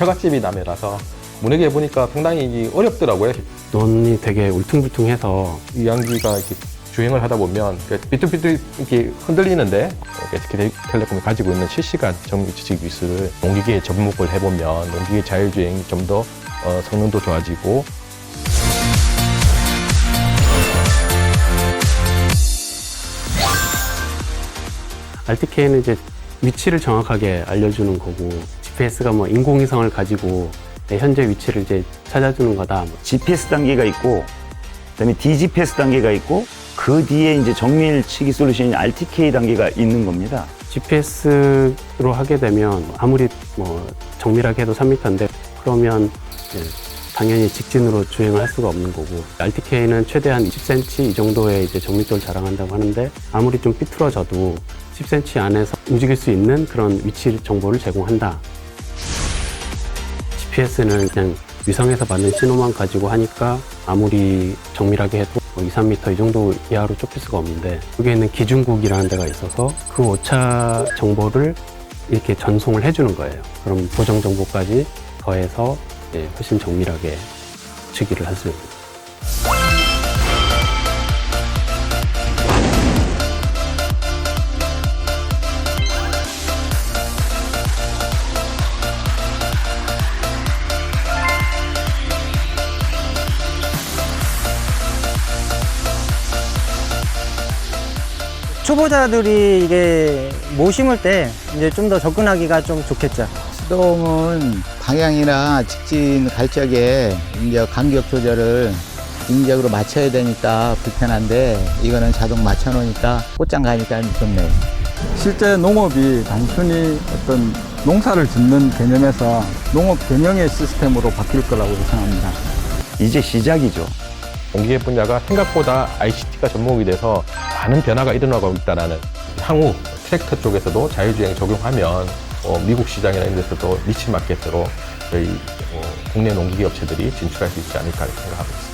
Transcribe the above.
처갓집이 남해라서 문해기에 보니까 상당히 이 어렵더라고요. 논이 되게 울퉁불퉁해서 이 양기가 이렇게 주행을 하다 보면 그 비뚤비뚤 이렇게 흔들리는데 SK텔레콤이 가지고 있는 실시간 정밀 지식 기술을 농기계에 접목을 해보면 농기계 자율주행이 좀더 어, 성능도 좋아지고 RTK는 이제 위치를 정확하게 알려주는 거고 GPS가 뭐 인공위성을 가지고 내 현재 위치를 이제 찾아주는 거다. 뭐 GPS 단계가 있고 그다음에 DGPS 단계가 있고 그 뒤에 이제 정밀 치기 솔루션인 RTK 단계가 있는 겁니다. GPS로 하게 되면 아무리 뭐 정밀하게 해도 3m인데 그러면 당연히 직진으로 주행을 할 수가 없는 거고 RTK는 최대한 10cm 이 정도의 이제 정밀도를 자랑한다고 하는데 아무리 좀 삐뚤어져도 10cm 안에서 움직일 수 있는 그런 위치 정보를 제공한다. GPS는 그냥 위성에서 받는 신호만 가지고 하니까 아무리 정밀하게 해도 뭐 2, 3m 이 정도 이하로 좁힐 수가 없는데 여기에 있는 기준국이라는 데가 있어서 그 오차 정보를 이렇게 전송을 해주는 거예요. 그럼 보정 정보까지 더해서 훨씬 정밀하게 주기를 할 수 있는. 초보자들이 이게 모 심을 때 이제 좀 더 접근하기가 좀 좋겠죠. 시동은 방향이나 직진 갈 적에 이제 간격 조절을 인적으로 맞춰야 되니까 불편한데 이거는 자동 맞춰 놓으니까 꽃장 가니까 좋네요. 실제 농업이 단순히 어떤 농사를 짓는 개념에서 농업 경영의 시스템으로 바뀔 거라고 예상합니다. 이제 시작이죠. 공기계 분야가 생각보다 ICT가 접목이 돼서 많은 변화가 일어나고 있다는 향후 트랙터 쪽에서도 자율주행 적용하면 어, 미국 시장이나 이런 데서도 니치 마켓으로 저희 어, 국내 농기계 업체들이 진출할 수 있지 않을까 생각하고 있습니다.